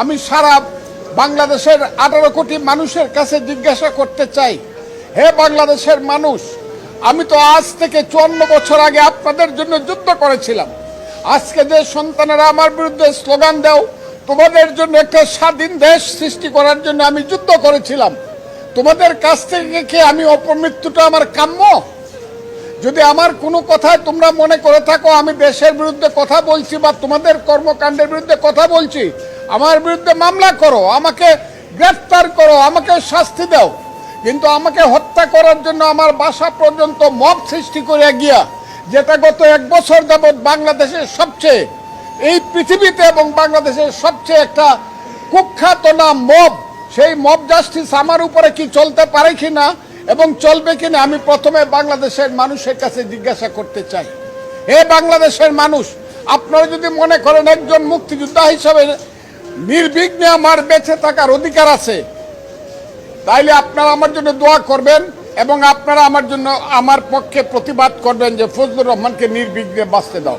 আমি সারা বাংলাদেশের আঠারো কোটি মানুষের কাছে জিজ্ঞাসা করতে চাই, হে বাংলাদেশের মানুষ, আমি তো আজ থেকে চুয়ান্ন বছর আগে আপনাদের জন্য যুদ্ধ করেছিলাম। আজকে যে সন্তানেরা আমার বিরুদ্ধে স্লোগান দাও, তোমাদের জন্য একটা স্বাধীন দেশ সৃষ্টি করার জন্য আমি যুদ্ধ করেছিলাম। তোমাদের কাছ থেকে কি আমি অপমৃত্যুটা আমার কাম্য? যদি আমার কোনো কথায় তোমরা মনে করে থাকো, আমি দেশের বিরুদ্ধে কথা বলছি বা তোমাদের কর্মকাণ্ডের বিরুদ্ধে কথা বলছি আমার বিরুদ্ধে মামলা করো, আমাকে গ্রেফতার করো, আমাকে শাস্তি দাও। কিন্তু আমাকে হত্যা করার জন্য আমার বাসা পর্যন্ত মব সৃষ্টি করে গিয়া, যেটা গত এক বছর যাবৎ বাংলাদেশের সবচেয়ে, এই পৃথিবীতে এবং বাংলাদেশের সবচেয়ে একটা কুখ্যাত নাম মব। সেই মব জাস্টিস আমার উপরে কি চলতে পারে কিনা এবং চলবে কিনা আমি প্রথমে বাংলাদেশের মানুষের কাছে জিজ্ঞাসা করতে চাই। হে বাংলাদেশের মানুষ, আপনারা যদি মনে করেন একজন মুক্তিযোদ্ধা হিসাবে নির্বিঘ্নে আমার বেঁচে থাকার অধিকার আছে। তাইলে আপনারা আমার জন্য দোয়া করবেন এবং আপনারা আমার জন্য, আমার পক্ষে প্রতিবাদ করবেন যে ফজলুর রহমানকে নির্বিঘ্নে বাঁচতে দাও।